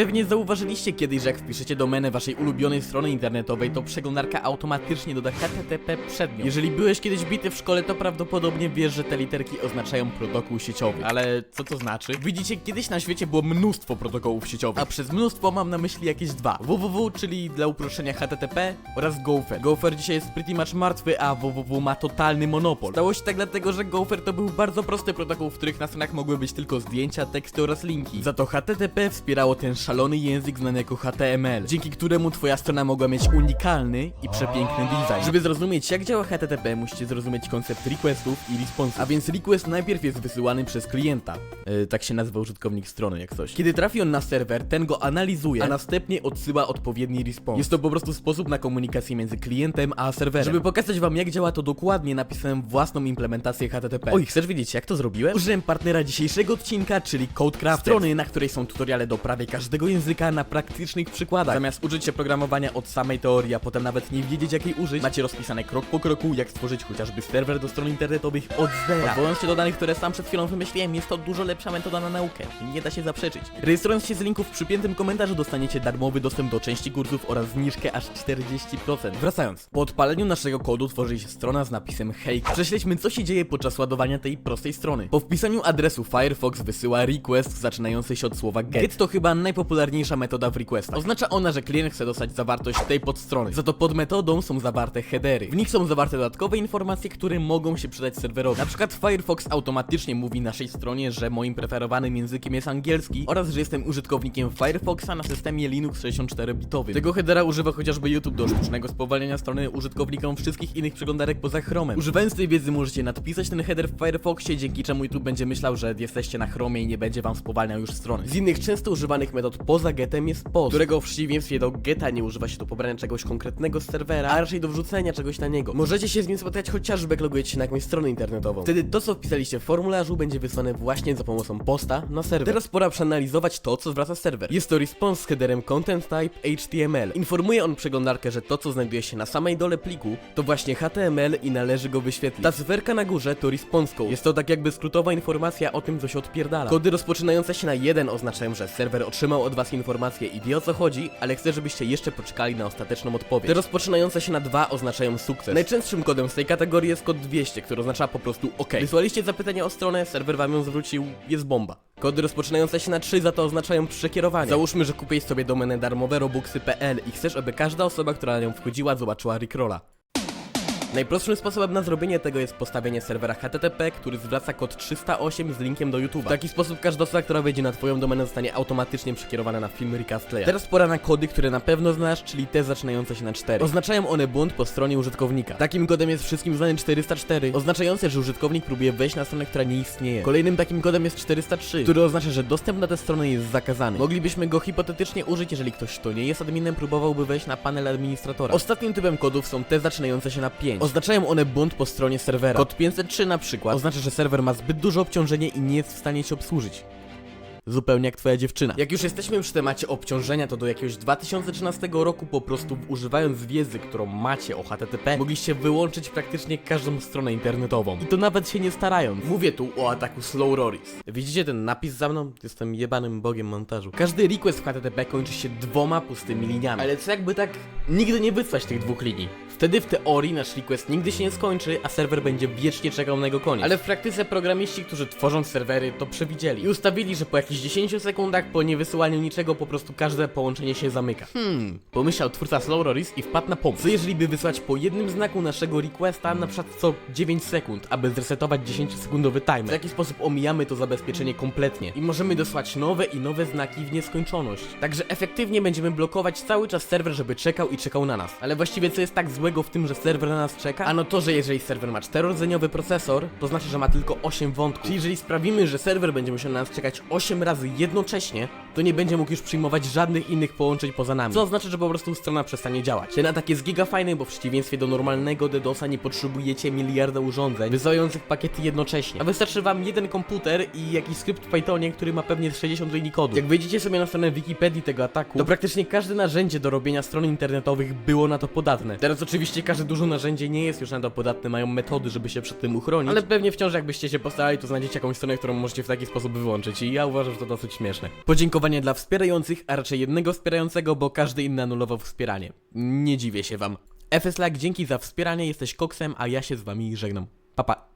Pewnie zauważyliście kiedyś, że jak wpiszecie domenę waszej ulubionej strony internetowej, to przeglądarka automatycznie doda HTTP przed nią. Jeżeli byłeś kiedyś bity w szkole, to prawdopodobnie wiesz, że te literki oznaczają protokół sieciowy. Ale co to znaczy? Widzicie, kiedyś na świecie było mnóstwo protokołów sieciowych, a przez mnóstwo mam na myśli jakieś dwa. www, czyli dla uproszczenia HTTP oraz Gopher. Gopher dzisiaj jest pretty much martwy, a www ma totalny monopol. Stało się tak dlatego, że Gopher to był bardzo prosty protokół, w których na stronach mogły być tylko zdjęcia, teksty oraz linki. Za to HTTP wspierało ten szalony język znany jako HTML, dzięki któremu twoja strona mogła mieć unikalny i przepiękny design. Żeby zrozumieć jak działa HTTP, musicie zrozumieć koncept requestów i responsów. A więc request najpierw jest wysyłany przez klienta. E, tak się nazywa użytkownik strony, jak coś. Kiedy trafi on na serwer, ten go analizuje, a następnie odsyła odpowiedni response. Jest to po prostu sposób na komunikację między klientem a serwerem. Żeby pokazać wam jak działa to dokładnie, napisałem własną implementację HTTP. Oj, chcesz wiedzieć jak to zrobiłem? Użyłem partnera dzisiejszego odcinka, czyli Codecraft, strony, na której są tutoriale do prawie każdego języka na praktycznych przykładach. Zamiast uczyć się programowania od samej teorii, a potem nawet nie wiedzieć jakiej użyć, macie rozpisane krok po kroku, jak stworzyć chociażby serwer do stron internetowych od zera. Odwołując się do danych, które sam przed chwilą wymyśliłem, jest to dużo lepsza metoda na naukę. Nie da się zaprzeczyć. Rejestrując się z linków w przypiętym komentarzu dostaniecie darmowy dostęp do części kursów oraz zniżkę aż 40%. Wracając. Po odpaleniu naszego kodu tworzy się strona z napisem hej. Prześledźmy co się dzieje podczas ładowania tej prostej strony. Po wpisaniu adresu Firefox wysyła request zaczynający się od słowa get. Get to chyba najpopularniejsza metoda w requestach. Oznacza ona, że klient chce dostać zawartość tej podstrony. Za to pod metodą są zawarte headery. W nich są zawarte dodatkowe informacje, które mogą się przydać serwerowi. Na przykład Firefox automatycznie mówi naszej stronie, że moim preferowanym językiem jest angielski oraz że jestem użytkownikiem Firefoxa na systemie Linux 64-bitowym. Tego headera używa chociażby YouTube do sztucznego spowalniania strony użytkownikom wszystkich innych przeglądarek poza Chromem. Używając tej wiedzy możecie nadpisać ten header w Firefoxie, dzięki czemu YouTube będzie myślał, że jesteście na Chromie i nie będzie wam spowalniał już strony. Z innych często używanych metod poza getem jest post, którego w przeciwieństwie do geta nie używa się do pobrania czegoś konkretnego z serwera, a raczej do wrzucenia czegoś na niego. Możecie się z nim spotkać chociażby jak logujecie się na jakąś stronę internetową. Wtedy to co wpisaliście w formularzu będzie wysłane właśnie za pomocą posta na serwer. Teraz pora przeanalizować to co zwraca serwer. Jest to response z headerem content type HTML. Informuje on przeglądarkę, że to co znajduje się na samej dole pliku to właśnie HTML i należy go wyświetlić. Ta cyferka na górze to response code. Jest to tak jakby skrótowa informacja o tym co się odpierdala. Kody rozpoczynające się na 1 oznaczają, że serwer otrzymał od was informację i wie o co chodzi, ale chce żebyście jeszcze poczekali na ostateczną odpowiedź. Te rozpoczynające się na 2 oznaczają sukces. Najczęstszym kodem z tej kategorii jest kod 200, który oznacza po prostu OK. Wysłaliście zapytanie o stronę, serwer wam ją zwrócił, jest bomba. Kody rozpoczynające się na 3 za to oznaczają przekierowanie. Załóżmy, że kupiłeś sobie domenę darmowe robuxy.pl i chcesz, aby każda osoba, która na nią wchodziła, zobaczyła Rickrolla. Najprostszym sposobem na zrobienie tego jest postawienie serwera HTTP, który zwraca kod 308 z linkiem do YouTube. W taki sposób każda osoba, która wejdzie na twoją domenę zostanie automatycznie przekierowana na film Ricka Stleya. Teraz pora na kody, które na pewno znasz, czyli te zaczynające się na 4. Oznaczają one błąd po stronie użytkownika. Takim kodem jest wszystkim znany 404, oznaczający, że użytkownik próbuje wejść na stronę, która nie istnieje. Kolejnym takim kodem jest 403, który oznacza, że dostęp na tę stronę jest zakazany. Moglibyśmy go hipotetycznie użyć, jeżeli ktoś, kto nie jest adminem, próbowałby wejść na panel administratora. Ostatnim typem kodów są te zaczynające się na 5. Oznaczają one błąd po stronie serwera. Kod 503 na przykład oznacza, że serwer ma zbyt duże obciążenie i nie jest w stanie się obsłużyć. Zupełnie jak twoja dziewczyna. Jak już jesteśmy przy temacie obciążenia, to do jakiegoś 2013 roku po prostu używając wiedzy, którą macie o HTTP, mogliście wyłączyć praktycznie każdą stronę internetową. I to nawet się nie starając. Mówię tu o ataku Slow Roris. Widzicie ten napis za mną? Jestem jebanym bogiem montażu. Każdy request w HTTP kończy się dwoma pustymi liniami. Ale co jakby tak nigdy nie wysłać tych dwóch linii? Wtedy w teorii nasz request nigdy się nie skończy, a serwer będzie wiecznie czekał na jego koniec. Ale w praktyce programiści, którzy tworzą serwery, to przewidzieli i ustawili, że po jakichś 10 sekundach po niewysyłaniu niczego po prostu każde połączenie się zamyka. Hmm, pomyślał twórca Slow Roris i wpadł na pomysł. Co jeżeli by wysłać po jednym znaku naszego requesta na przykład co 9 sekund, aby zresetować 10-sekundowy timer. W taki sposób omijamy to zabezpieczenie kompletnie i możemy dosłać nowe i nowe znaki w nieskończoność. Także efektywnie będziemy blokować cały czas serwer, żeby czekał i czekał na nas. Ale właściwie co jest tak złego w tym, że serwer na nas czeka? Ano to, że jeżeli serwer ma 4-rdzeniowy procesor, to znaczy, że ma tylko 8 wątków. Czyli jeżeli sprawimy, że serwer będzie musiał na nas czekać 8 razy jednocześnie, to nie będzie mógł już przyjmować żadnych innych połączeń poza nami. Co oznacza, że po prostu strona przestanie działać. Ten atak jest giga fajny, bo w przeciwieństwie do normalnego DDoSa nie potrzebujecie miliarda urządzeń wysyłających pakiety jednocześnie. A wystarczy wam jeden komputer i jakiś skrypt w Pythonie, który ma pewnie 60 linii kodu. Jak wejdziecie sobie na stronę Wikipedii tego ataku, to praktycznie każde narzędzie do robienia stron internetowych było na to podatne. Teraz oczywiście każde duże narzędzie nie jest już na to podatne, mają metody, żeby się przed tym uchronić, ale pewnie wciąż jakbyście się postarali, to znajdziecie jakąś stronę, którą możecie w taki sposób wyłączyć i ja uważam, że to dosyć śmieszne. Podziękowanie Podziękowanie dla wspierających, a raczej jednego wspierającego, bo każdy inny anulował wspieranie. Nie dziwię się wam. FSLAG, dzięki za wspieranie, jesteś koksem, a ja się z wami żegnam. Pa pa.